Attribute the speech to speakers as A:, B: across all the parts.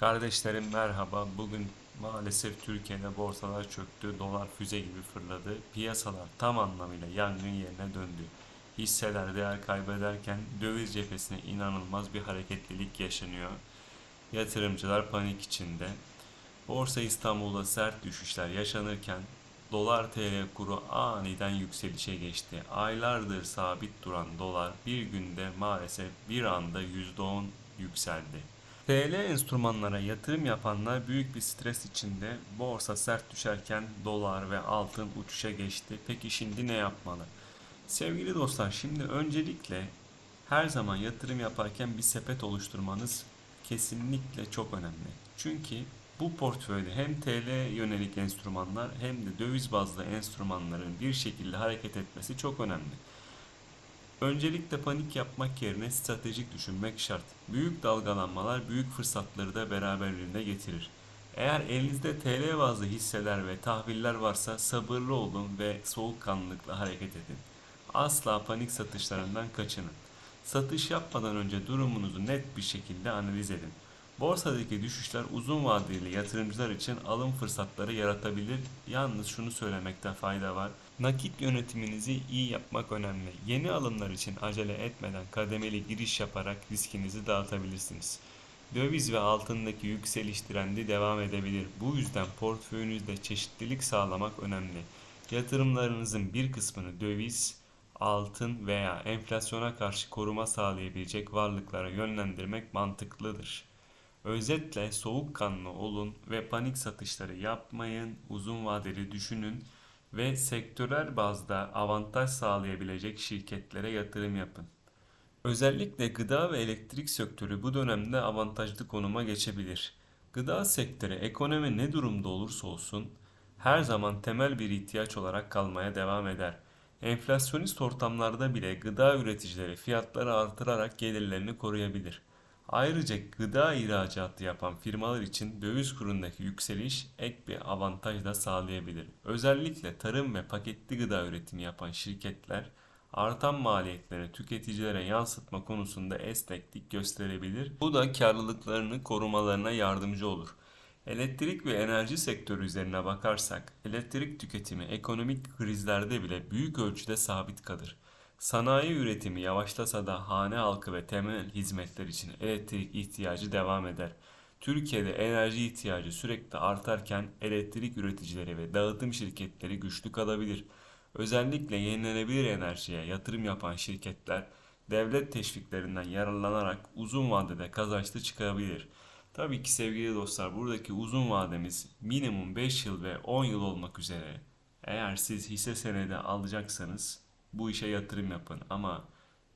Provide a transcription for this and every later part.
A: Kardeşlerim merhaba. Bugün maalesef Türkiye'de borsalar çöktü, dolar füze gibi fırladı. Piyasalar tam anlamıyla yangın yerine döndü. Hisseler değer kaybederken döviz cephesine inanılmaz bir hareketlilik yaşanıyor. Yatırımcılar panik içinde. Borsa İstanbul'da sert düşüşler yaşanırken dolar TL kuru aniden yükselişe geçti. Aylardır sabit duran dolar bir günde maalesef bir anda %10 yükseldi. TL enstrümanlara yatırım yapanlar büyük bir stres içinde. Borsa sert düşerken dolar ve altın uçuşa geçti. Peki şimdi ne yapmalı? Sevgili dostlar şimdi öncelikle her zaman yatırım yaparken bir sepet oluşturmanız kesinlikle çok önemli. Çünkü bu portföyde hem TL yönelik enstrümanlar hem de döviz bazlı enstrümanların bir şekilde hareket etmesi çok önemli. Öncelikle panik yapmak yerine stratejik düşünmek şart. Büyük dalgalanmalar büyük fırsatları da beraberinde getirir. Eğer elinizde TL bazlı hisseler ve tahviller varsa sabırlı olun ve soğukkanlılıkla hareket edin. Asla panik satışlarından kaçının. Satış yapmadan önce durumunuzu net bir şekilde analiz edin. Borsadaki düşüşler uzun vadeli yatırımcılar için alım fırsatları yaratabilir. Yalnız şunu söylemekte fayda var. Nakit yönetiminizi iyi yapmak önemli. Yeni alımlar için acele etmeden kademeli giriş yaparak riskinizi dağıtabilirsiniz. Döviz ve altındaki yükseliş trendi devam edebilir. Bu yüzden portföyünüzde çeşitlilik sağlamak önemli. Yatırımlarınızın bir kısmını döviz, altın veya enflasyona karşı koruma sağlayabilecek varlıklara yönlendirmek mantıklıdır. Özetle soğukkanlı olun ve panik satışları yapmayın, uzun vadeli düşünün ve sektörel bazda avantaj sağlayabilecek şirketlere yatırım yapın. Özellikle gıda ve elektrik sektörü bu dönemde avantajlı konuma geçebilir. Gıda sektörü ekonomi ne durumda olursa olsun her zaman temel bir ihtiyaç olarak kalmaya devam eder. Enflasyonist ortamlarda bile gıda üreticileri fiyatları artırarak gelirlerini koruyabilir. Ayrıca gıda ihracatı yapan firmalar için döviz kurundaki yükseliş ek bir avantaj da sağlayabilir. Özellikle tarım ve paketli gıda üretimi yapan şirketler artan maliyetlerini tüketicilere yansıtma konusunda esneklik gösterebilir. Bu da karlılıklarını korumalarına yardımcı olur. Elektrik ve enerji sektörü üzerine bakarsak, elektrik tüketimi ekonomik krizlerde bile büyük ölçüde sabit kalır. Sanayi üretimi yavaşlasa da hane halkı ve temel hizmetler için elektrik ihtiyacı devam eder. Türkiye'de enerji ihtiyacı sürekli artarken elektrik üreticileri ve dağıtım şirketleri güçlü kalabilir. Özellikle yenilenebilir enerjiye yatırım yapan şirketler devlet teşviklerinden yararlanarak uzun vadede kazançlı çıkabilir. Tabii ki sevgili dostlar buradaki uzun vademiz minimum 5 yıl ve 10 yıl olmak üzere. Eğer siz hisse senedi alacaksanız bu işe yatırım yapın ama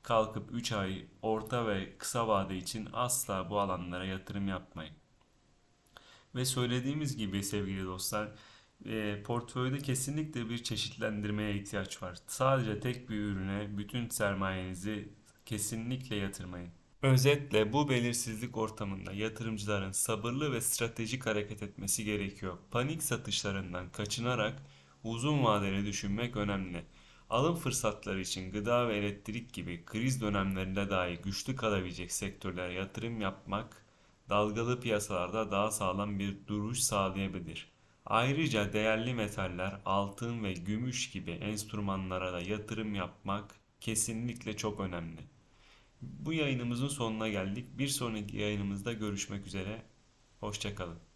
A: kalkıp 3 ay orta ve kısa vade için asla bu alanlara yatırım yapmayın. Ve söylediğimiz gibi sevgili dostlar e, portföyde kesinlikle bir çeşitlendirmeye ihtiyaç var. Sadece tek bir ürüne bütün sermayenizi kesinlikle yatırmayın. Özetle bu belirsizlik ortamında yatırımcıların sabırlı ve stratejik hareket etmesi gerekiyor. Panik satışlarından kaçınarak uzun vadeli düşünmek önemli. Alım fırsatları için gıda ve elektrik gibi kriz dönemlerinde dahi güçlü kalabilecek sektörlere yatırım yapmak dalgalı piyasalarda daha sağlam bir duruş sağlayabilir. Ayrıca değerli metaller, altın ve gümüş gibi enstrümanlara da yatırım yapmak kesinlikle çok önemli. Bu yayınımızın sonuna geldik. Bir sonraki yayınımızda görüşmek üzere. Hoşçakalın.